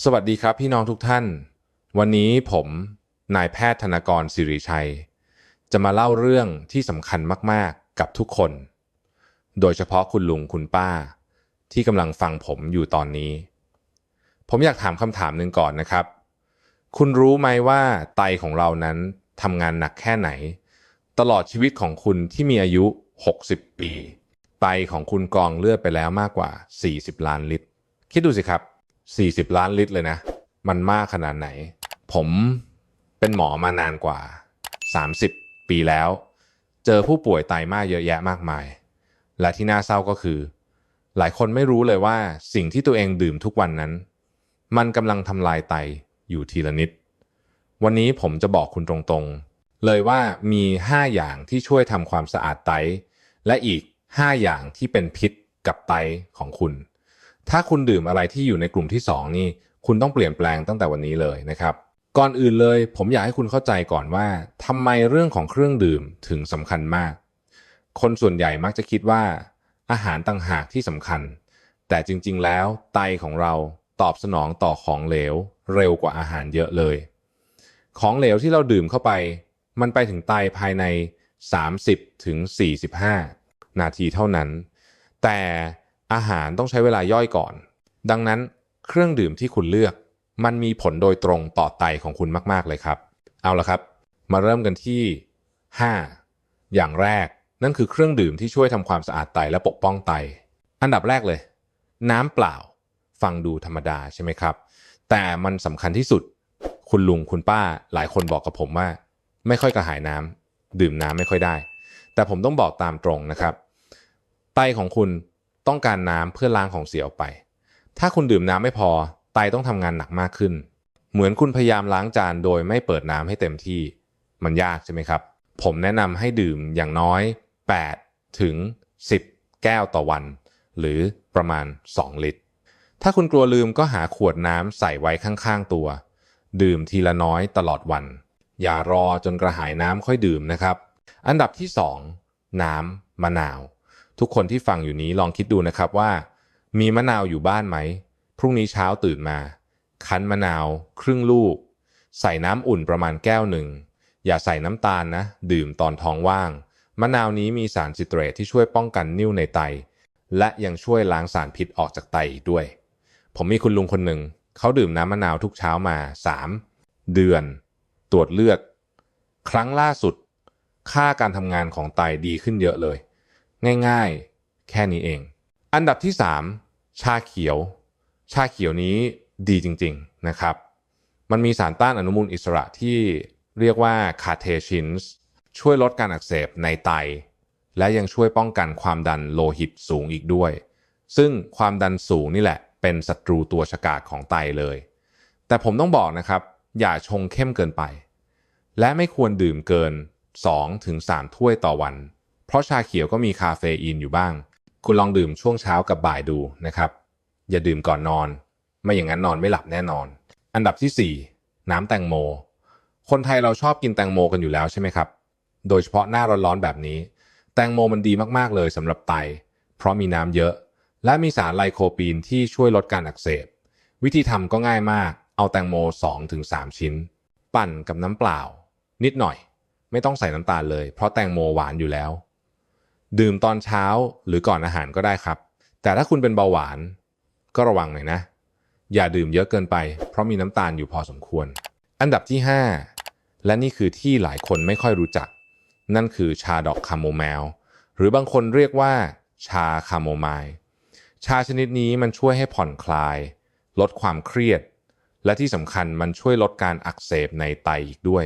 สวัสดีครับพี่น้องทุกท่าน วันนี้ผมนายแพทย์ธนกรสิริชัย จะมาเล่าเรื่องที่สำคัญมากๆกับทุกคน โดยเฉพาะคุณลุงคุณป้า ที่กำลังฟังผมอยู่ตอนนี้ ผมอยากถามคำถามหนึ่งก่อนนะครับ คุณรู้ไหมว่าไตของเรานั้นทำงานหนักแค่ไหน ตลอดชีวิตของคุณที่มีอายุ 60 ปี ไตของคุณกรองเลือดไปแล้วมากกว่า 40 ล้านลิตร คิดดูสิครับ 40 ล้านลิตรเลยนะ มันมากขนาดไหน ผมเป็นหมอมานานกว่า 30 ปีแล้ว เจอผู้ป่วยไตมากเยอะแยะมากมาย และที่น่าเศร้าก็คือ หลายคนไม่รู้เลยว่าสิ่งที่ตัวเองดื่มทุกวันนั้น มันกำลังทำลายไตอยู่ทีละนิด วันนี้ผมจะบอกคุณตรงๆ เลยว่ามี 5 อย่างที่ช่วยทำความสะอาดไต และอีก 5 อย่างที่เป็นพิษกับไตของคุณ ถ้าคุณดื่มอะไรที่อยู่ในกลุ่มที่ 2 นี่ คุณต้องเปลี่ยนแปลงตั้งแต่วันนี้เลยนะครับ ก่อนอื่นเลย ผมอยากให้คุณเข้าใจก่อนว่าทำไมเรื่องของเครื่องดื่มถึงสำคัญมาก คนส่วนใหญ่มักจะคิดว่า อาหารต่างหากที่สำคัญ แต่จริงๆ แล้วไตของเราตอบสนองต่อของเหลว เร็วกว่าอาหารเยอะเลย ของเหลวที่เราดื่มเข้าไป มันไปถึงไตภายใน 30ถึง45 นาทีเท่านั้น แต่ อาหารต้องใช้เวลาย่อยก่อน ดังนั้นเครื่องดื่มที่คุณเลือก มันมีผลโดยตรงต่อไตของคุณมากๆเลยครับ เอาละครับ มาเริ่มกันที่ 5 อย่างแรกนั่นคือเครื่องดื่มที่ช่วยทำความสะอาดไตและปกป้องไต อันดับแรกเลย น้ำเปล่า ฟังดูธรรมดาใช่ไหมครับ แต่มันสำคัญที่สุด คุณลุงคุณป้าหลายคนบอกกับผมว่า ไม่ค่อยกระหายน้ำดื่มน้ำไม่ค่อยได้ แต่ผมต้องบอกตามตรงนะครับ ไตของคุณ ต้องการน้ำเพื่อล้างของเสียออกไป ถ้าคุณดื่มน้ำไม่พอ ไตต้องทำงานหนักมากขึ้น เหมือนคุณพยายามล้างจานโดยไม่เปิดน้ำให้เต็มที่ มันยากใช่ไหมครับ ผมแนะนำให้ดื่มอย่างน้อย 8 ถึง 10 แก้วต่อวัน หรือประมาณ 2 ลิตร ถ้าคุณกลัวลืมก็หาขวดน้ำใส่ไว้ข้างๆตัว ดื่มทีละน้อยตลอดวัน อย่ารอจนกระหายน้ำค่อยดื่มนะครับ อันดับที่ 2 น้ำมะนาว ทุกคนที่ฟังอยู่นี้ลองคิดดูนะครับว่า มีมะนาวอยู่บ้านไหม พรุ่งนี้เช้าตื่นมา คั้นมะนาว ครึ่งลูก ใส่น้ำอุ่นประมาณแก้วหนึ่ง อย่าใส่น้ำตาลนะ ดื่มตอนท้องว่าง มะนาวนี้มีสารซิเตรตที่ช่วยป้องกันนิ่วในไต และยังช่วยล้างสารพิษออกจากไตอีกด้วย ผมมีคุณลุงคนหนึ่ง เขาดื่มน้ำมะนาวทุกเช้ามา 3 เดือน ตรวจเลือด ครั้งล่าสุด ค่าการทำงานของไตดีขึ้นเยอะเลย ง่ายๆ แค่นี้เอง อันดับที่ 3 ชาเขียว ชาเขียวนี้ดีจริงๆนะครับ มันมีสารต้านอนุมูลอิสระที่เรียกว่าคาเทชินส์ช่วยลดการอักเสบในไต และยังช่วยป้องกันความดันโลหิตสูงอีกด้วย ซึ่งความดันสูงนี่แหละ เป็นศัตรูตัวฉกาจของไตเลย แต่ผมต้องบอกนะครับ อย่าชงเข้มเกินไป และไม่ควรดื่มเกิน 2-3 ถ้วยต่อวัน เพราะชาเขียวก็มีคาเฟอีนอยู่บ้าง คุณลองดื่มช่วงเช้ากับบ่ายดูนะครับ อย่าดื่มก่อนนอน ไม่อย่างนั้นนอนไม่หลับแน่นอน อันดับที่ 4 น้ำแตงโม คนไทยเราชอบกินแตงโมกันอยู่แล้วใช่ไหมครับ โดยเฉพาะหน้าร้อนๆแบบนี้ แตงโมมันดีมากๆเลยสำหรับไต เพราะมีน้ำเยอะ และมีสารไลโคปีนที่ช่วยลดการอักเสบ วิธีทำก็ง่ายมาก เอาแตงโม 2-3 ชิ้น ปั่นกับน้ำเปล่า นิดหน่อย ไม่ต้องใส่น้ำตาลเลย เพราะแตงโมหวานอยู่แล้ว ดื่มตอนเช้าหรือก่อนอาหารก็ได้ครับ แต่ถ้าคุณเป็นเบาหวานก็ระวังหน่อยนะ อย่าดื่มเยอะเกินไป เพราะมีน้ำตาลอยู่พอสมควร อันดับที่ 5 และนี่คือที่หลายคนไม่ค่อยรู้จัก นั่นคือชาดอกคาโมไมล์หรือบางคนเรียกว่า ชาคาโมไมล์ชาชนิดนี้มันช่วยให้ผ่อนคลาย ลดความเครียด และที่สำคัญมันช่วยลดการอักเสบในไตอีกด้วย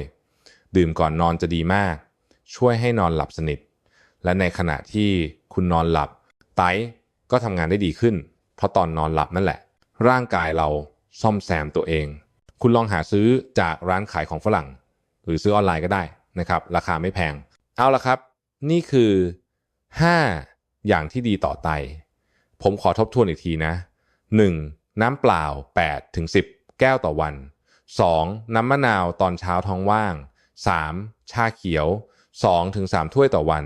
ดื่มก่อนนอนจะดีมาก ช่วยให้นอนหลับสนิท และในขณะที่คุณนอนหลับ ไตก็ทำงานได้ดีขึ้น เพราะตอนนอนหลับนั่นแหละ ร่างกายเราซ่อมแซมตัวเอง คุณลองหาซื้อจากร้านขายของฝรั่ง หรือซื้อออนไลน์ก็ได้นะครับ ราคาไม่แพง เอาละครับ นี่คือ 5 อย่างที่ดีต่อไต ผมขอทบทวนอีกทีนะ 1. น้ำเปล่า8ถึง10 แก้วต่อวัน 2. น้ำมะนาวตอนเช้าท้องว่าง 3. ชาเขียว2ถึง3ถ้วยต่อวัน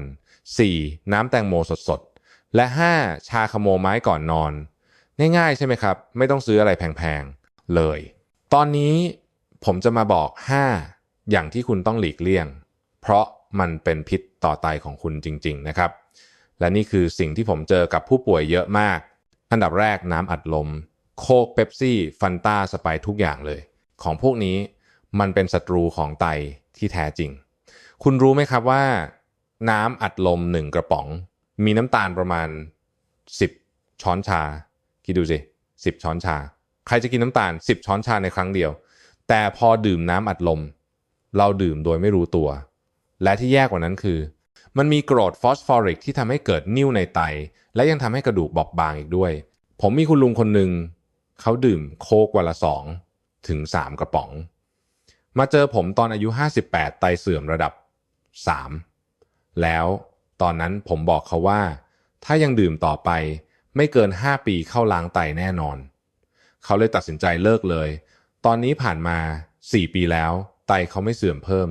4. น้ำแตงโมสดๆ และ 5. ชาคาโมไม้ก่อนนอน ง่ายๆ ใช่ไหมครับ ไม่ต้องซื้ออะไรแพงๆ เลย ตอนนี้ผมจะมาบอก 5 อย่างที่คุณต้องหลีกเลี่ยง เพราะมันเป็นพิษต่อไตของคุณจริง ๆ นะครับ และนี่คือสิ่งที่ผมเจอกับผู้ป่วยเยอะมาก อันดับแรกน้ำอัดลม โคกเป๊ปซี่ ฟันต้าสไปทุกอย่างเลย ของพวกนี้มันเป็นศัตรูของไตที่แท้จริง คุณรู้ไหมครับว่า น้ำอัดลมหนึ่งกระป๋อง มีน้ำตาลประมาณ 10 ช้อนชา คิดดูสิ10 ช้อนชา ใครจะกินน้ำตาล 10 ช้อนชาในครั้งเดียว แต่พอดื่มน้ำอัดลม เราดื่มโดยไม่รู้ตัว และที่แย่กว่านั้นคือ มันมีกรดฟอสฟอริกที่ทำให้เกิดนิ่วในไต และยังทำให้กระดูกบอบบางอีกด้วย ผมมีคุณลุงคนหนึ่งเขาดื่มโคกวันละสองถึง3กระป๋อง มาเจอผมตอนอายุ 58 ไตเสื่อมระดับ 3 แล้วตอนนั้นผมบอกเขาว่า ถ้ายังดื่มต่อไปไม่เกิน 5 ปีเข้าล้างไตแน่นอน เขาเลยตัดสินใจเลิกเลย ตอนนี้ผ่านมา 4 ปีแล้ว ไตเขาไม่เสื่อมเพิ่ม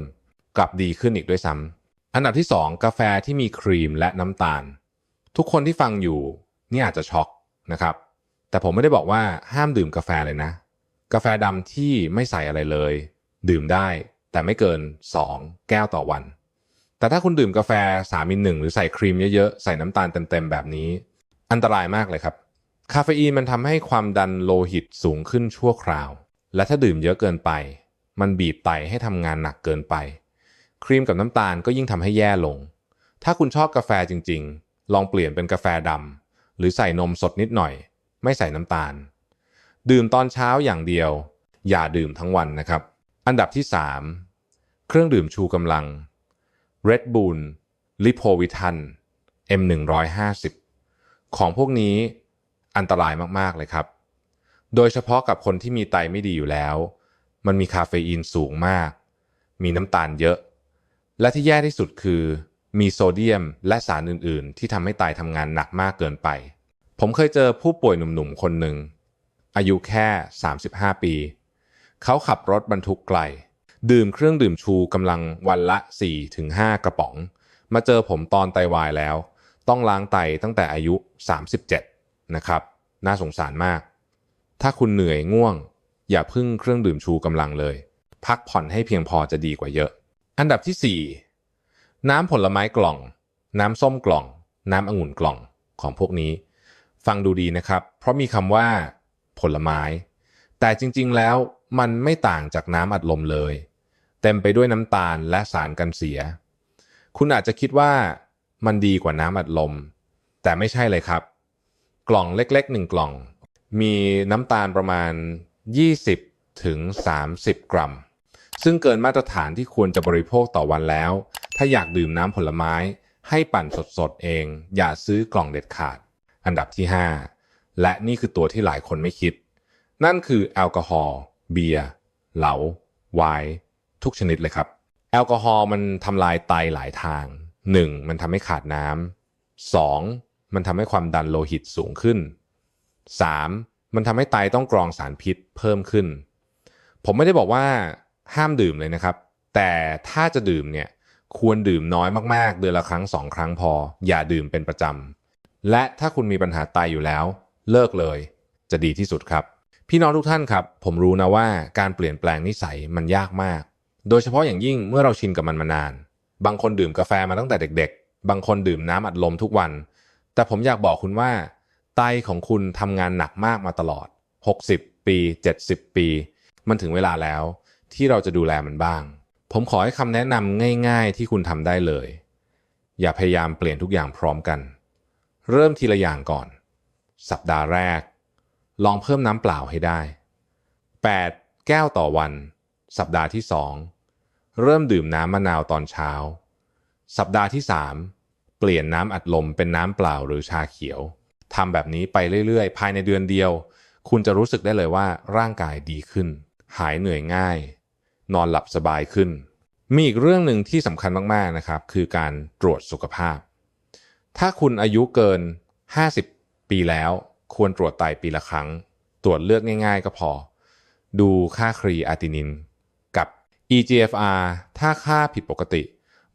กลับดีขึ้นอีกด้วยซ้ำอันดับที่ 2 กาแฟที่มีครีมและน้ำตาล ทุกคนที่ฟังอยู่นี่อาจจะช็อกนะครับ แต่ผมไม่ได้บอกว่าห้ามดื่มกาแฟเลยนะ กาแฟดำที่ไม่ใส่อะไรเลย ดื่มได้แต่ไม่เกิน 2 แก้วต่อวัน แต่ถ้าคุณดื่มกาแฟ3มินหนึ่งหรือใส่ครีมเยอะๆ ใส่น้ำตาลเต็มๆ แบบนี้ อันตรายมากเลยครับ คาเฟอีนมันทำให้ความดันโลหิตสูงขึ้นชั่วคราว และถ้าดื่มเยอะเกินไป มันบีบไตให้ทำงานหนักเกินไป ครีมกับน้ำตาลก็ยิ่งทำให้แย่ลง ถ้าคุณชอบกาแฟจริงๆ ลองเปลี่ยนเป็นกาแฟดำหรือใส่นมสดนิดหน่อย ไม่ใส่น้ำตาล ดื่มตอนเช้าอย่างเดียว อย่าดื่มทั้งวันนะครับ อันดับที่ 3 เครื่องดื่มชูกำลัง Red Bull ลิโพวิทัน M150 ของพวกนี้อันตรายมาก ๆ เลยครับ โดยเฉพาะกับคนที่มีไตไม่ดีอยู่แล้ว มันมีคาเฟอีนสูงมาก มีน้ำตาลเยอะ และที่แย่ที่สุดคือ มีโซเดียมและสารอื่น ๆ ที่ทำให้ไตทำงานหนักมากเกินไป ผมเคยเจอผู้ป่วยหนุ่ม ๆ คนหนึ่ง อายุแค่ 35 ปี เขาขับรถบรรทุกไกล ดื่มเครื่องดื่มชูกำลังวันละ 4-5 กระป๋อง มาเจอผมตอนไตวายแล้ว ต้องล้างไตตั้งแต่อายุ 37 นะครับ น่าสงสารมาก ถ้าคุณเหนื่อยง่วง อย่าพึ่งเครื่องดื่มชูกำลังเลย พักผ่อนให้เพียงพอจะดีกว่าเยอะ อันดับที่ 4 น้ำผลไม้กล่อง น้ำส้มกล่อง น้ำองุ่นกล่องของพวกนี้ ฟังดูดีนะครับ เพราะมีคำว่า ผลไม้ แต่จริง ๆ แล้วมันไม่ต่างจากน้ำอัดลมเลย เต็มไปด้วยน้ำตาลและสารกันเสีย คุณอาจจะคิดว่ามันดีกว่าน้ำอัดลม แต่ไม่ใช่เลยครับ กล่องเล็กๆหนึ่งกล่อง มีน้ำตาลประมาณ 20ถึง30 กรัม ซึ่งเกินมาตรฐานที่ควรจะบริโภคต่อวันแล้ว ถ้าอยากดื่มน้ำผลไม้ ให้ปั่นสดๆเอง อย่าซื้อกล่องเด็ดขาด อันดับที่ 5 และนี่คือตัวที่หลายคนไม่คิด นั่นคือแอลกอฮอล์เบียร์เหล้าไวน์ ทุกชนิดเลยครับ แอลกอฮอล์มันทำลายไตหลายทาง 1. มันทำให้ขาดน้ำ 2. มันทำให้ความดันโลหิตสูงขึ้น 3. มันทำให้ไตต้องกรองสารพิษเพิ่มขึ้น ผมไม่ได้บอกว่าห้ามดื่มเลยนะครับ แต่ถ้าจะดื่มเนี่ยควรดื่มน้อยมากๆ เดือนละครั้งสองครั้งพอ อย่าดื่มเป็นประจำ และถ้าคุณมีปัญหาไตอยู่แล้ว เลิกเลย จะดีที่สุดครับ พี่น้องทุกท่านครับ ผมรู้นะว่าการเปลี่ยนแปลงนิสัยมันยากมาก โดยเฉพาะอย่างยิ่งเมื่อเราชินกับมันมานาน บางคนดื่มกาแฟมาตั้งแต่เด็ก ๆ บางคนดื่มน้ำอัดลมทุกวัน แต่ผมอยากบอกคุณว่า ไตของคุณทำงานหนักมากมาตลอด 60 ปี 70 ปี มันถึงเวลาแล้วที่เราจะดูแลมันบ้าง ผมขอให้คำแนะนำง่าย ๆ ที่คุณทำได้เลย อย่าพยายามเปลี่ยนทุกอย่างพร้อมกัน เริ่มทีละอย่างก่อน สัปดาห์แรก ลองเพิ่มน้ำเปล่าให้ได้ 8 แก้วต่อวัน สัปดาห์ที่ 2 เริ่มดื่มน้ำมะนาวตอนเช้า สัปดาห์ที่ 3 เปลี่ยนน้ำอัดลมเป็นน้ำเปล่าหรือชาเขียวทำแบบนี้ไปเรื่อย ๆ ภายในเดือนเดียว คุณจะรู้สึกได้เลยว่าร่างกายดีขึ้น หายเหนื่อยง่าย นอนหลับสบายขึ้น มีอีกเรื่องหนึ่งที่สำคัญมากๆนะครับ คือการตรวจสุขภาพ ถ้าคุณอายุเกิน 50 ปีแล้ว ควรตรวจไตปีละครั้ง ตรวจเลือดง่าย ๆ ก็พอ ดูค่าครีอาร์ตินิน EGFR ถ้าค่าผิดปกติ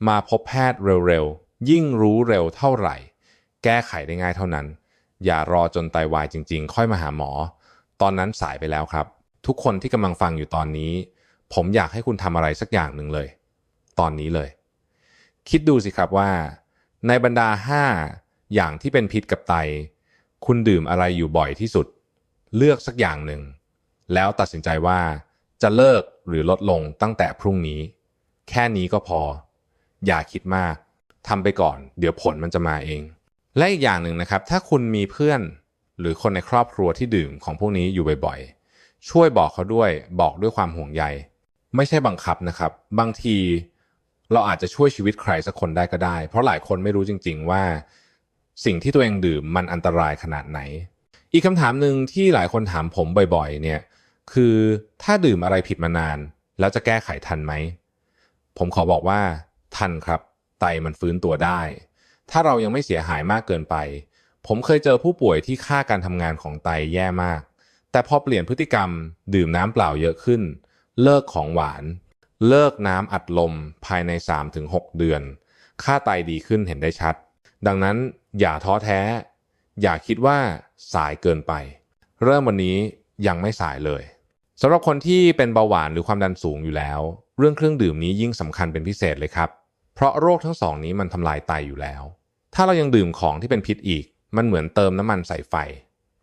มาพบแพทย์เร็วๆ ยิ่งรู้เร็วเท่าไหร่ แก้ไขได้ง่ายเท่านั้น อย่ารอจนไตวายจริงๆ ค่อยมาหาหมอ ตอนนั้นสายไปแล้วครับ ทุกคนที่กำลังฟังอยู่ตอนนี้ ผมอยากให้คุณทำอะไรสักอย่างหนึ่งเลย ตอนนี้เลย คิดดูสิครับว่า ในบรรดา 5 อย่างที่เป็นพิษกับไต คุณดื่มอะไรอยู่บ่อยที่สุด เลือกสักอย่างหนึ่งแล้วตัดสินใจว่าจะเลิก หรือลดลงตั้งแต่พรุ่งนี้ แค่นี้ก็พอ อย่าคิดมากทำไปก่อน เดี๋ยวผลมันจะมาเอง และอีกอย่างหนึ่งนะครับ ถ้าคุณมีเพื่อนหรือคนในครอบครัวที่ดื่มของพวกนี้อยู่บ่อยๆ ช่วยบอกเขาด้วยบอกด้วยความห่วงใย ไม่ใช่บังคับนะครับ บางทีเราอาจจะช่วยชีวิตใครสักคนได้ก็ได้ เพราะหลายคนไม่รู้จริง ๆ ว่า สิ่งที่ตัวเองดื่มมันอันตรายขนาดไหน อีกคำถามหนึ่งที่หลายคนถามผมบ่อย ๆ เนี่ย คือถ้าดื่มอะไรผิดมานาน แล้วจะแก้ไขทันไหม ผมขอบอกว่าทันครับ ไตมันฟื้นตัวได้ ถ้าเรายังไม่เสียหายมากเกินไป ผมเคยเจอผู้ป่วยที่ค่าการทำงานของไตแย่มาก แต่พอเปลี่ยนพฤติกรรม ดื่มน้ำเปล่าเยอะขึ้น เลิกของหวาน เลิกน้ำอัดลมภายใน 3-6 เดือน ค่าไตดีขึ้นเห็นได้ชัด ดังนั้นอย่าท้อแท้ อย่าคิดว่าสายเกินไป เริ่มวันนี้ยังไม่สายเลย สำหรับคนที่เป็นเบาหวานหรือความดันสูงอยู่แล้ว เรื่องเครื่องดื่มนี้ยิ่งสำคัญเป็นพิเศษเลยครับ เพราะโรคทั้งสองนี้มันทำลายไตอยู่แล้ว ถ้าเรายังดื่มของที่เป็นพิษอีก มันเหมือนเติมน้ำมันใส่ไฟ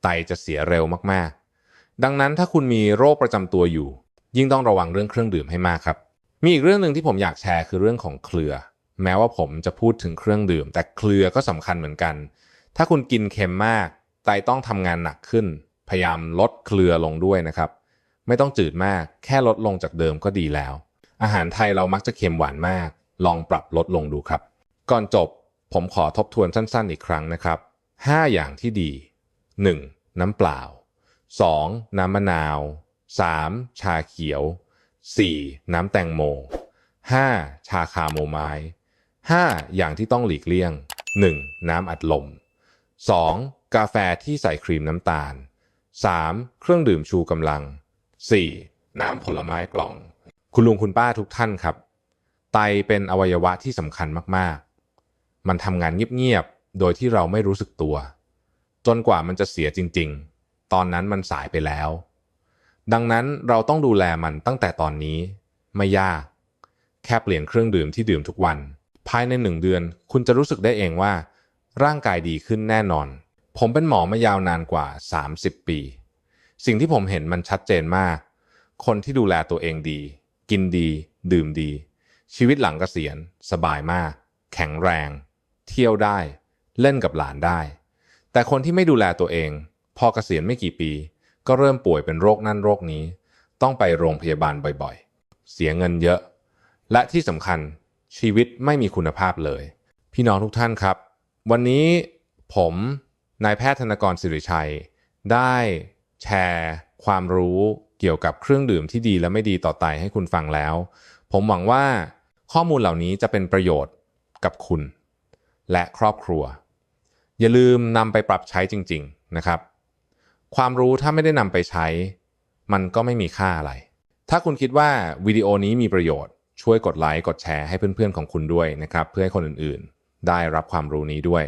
ไตจะเสียเร็วมากๆ ดังนั้นถ้าคุณมีโรคประจำตัวอยู่ ยิ่งต้องระวังเรื่องเครื่องดื่มให้มากครับ มีอีกเรื่องหนึ่งที่ผมอยากแชร์คือเรื่องของเครือ แม้ว่าผมจะพูดถึงเครื่องดื่ม แต่เครือก็สำคัญเหมือนกัน ถ้าคุณกินเค็มมาก ไตต้องทำงานหนักขึ้น พยายามลดเครือลงด้วยนะครับ ไม่ต้องจืดมาก แค่ลดลงจากเดิมก็ดีแล้ว อาหารไทยเรามักจะเค็มหวานมาก ลองปรับลดลงดูครับ ก่อนจบผมขอทบทวนสั้นๆอีกครั้งนะครับ 5 อย่างที่ดี 1. น้ำเปล่า 2. น้ำมะนาว 3. ชาเขียว 4. น้ำแตงโม 5. ชาคาโมไมล์ 5. อย่างที่ต้องหลีกเลี่ยง 1. น้ำอัดลม 2. กาแฟที่ใส่ครีมน้ำตาล 3. เครื่องดื่มชูกำลัง 4. น้ำผลไม้กล่อง คุณลุงคุณป้าทุกท่านครับ ไตเป็นอวัยวะที่สำคัญมากๆ มันทำงานเงียบๆ โดยที่เราไม่รู้สึกตัว จนกว่ามันจะเสียจริงๆ ตอนนั้นมันสายไปแล้ว ดังนั้นเราต้องดูแลมันตั้งแต่ตอนนี้ ไม่ยาก แค่เปลี่ยนเครื่องดื่มที่ดื่มทุกวัน ภายในหนึ่งเดือน คุณจะรู้สึกได้เองว่า ร่างกายดีขึ้นแน่นอน ผมเป็นหมอมายาวนานกว่า 30 ปี สิ่งที่ผมเห็นมันชัดเจนมาก คนที่ดูแลตัวเองดี กินดี ดื่มดี ชีวิตหลังเกษียณ สบายมาก แข็งแรง เที่ยวได้ เล่นกับหลานได้ แต่คนที่ไม่ดูแลตัวเอง พอเกษียณไม่กี่ปี ก็เริ่มป่วยเป็นโรคนั่นโรคนี้ ต้องไปโรงพยาบาลบ่อยๆ เสียเงินเยอะ และที่สำคัญชีวิตไม่มีคุณภาพเลย พี่น้องทุกท่านครับ วันนี้ผมนายแพทย์ธนกรสิริชัย ได้ แชร์ความรู้เกี่ยวกับเครื่องดื่มที่ดีและไม่ดีต่อไตให้คุณฟังแล้ว ผมหวังว่าข้อมูลเหล่านี้จะเป็นประโยชน์กับคุณ และครอบครัว อย่าลืมนำไปปรับใช้จริง ๆนะครับ ความรู้ถ้าไม่ได้นำไปใช้ มันก็ไม่มีค่าอะไร ถ้าคุณคิดว่าวิดีโอนี้มีประโยชน์ช่วยกดไลค์กดแชร์ให้เพื่อนๆของคุณด้วยนะครับ เพื่อให้คนอื่นๆ ได้รับความรู้นี้ด้วย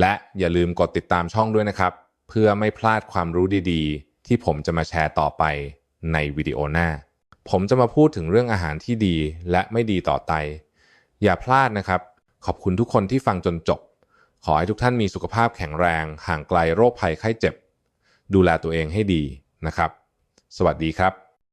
และอย่าลืมกดติดตามช่องด้วยนะครับ เพื่อไม่พลาดความรู้ดีๆ ที่ผมจะมาแชร์ต่อไปในวิดีโอหน้า ผมจะมาพูดถึงเรื่องอาหารที่ดีและไม่ดีต่อไต อย่าพลาดนะครับ ขอบคุณทุกคนที่ฟังจนจบ ขอให้ทุกท่านมีสุขภาพแข็งแรง ห่างไกลโรคภัยไข้เจ็บ ดูแลตัวเองให้ดีนะครับ สวัสดีครับ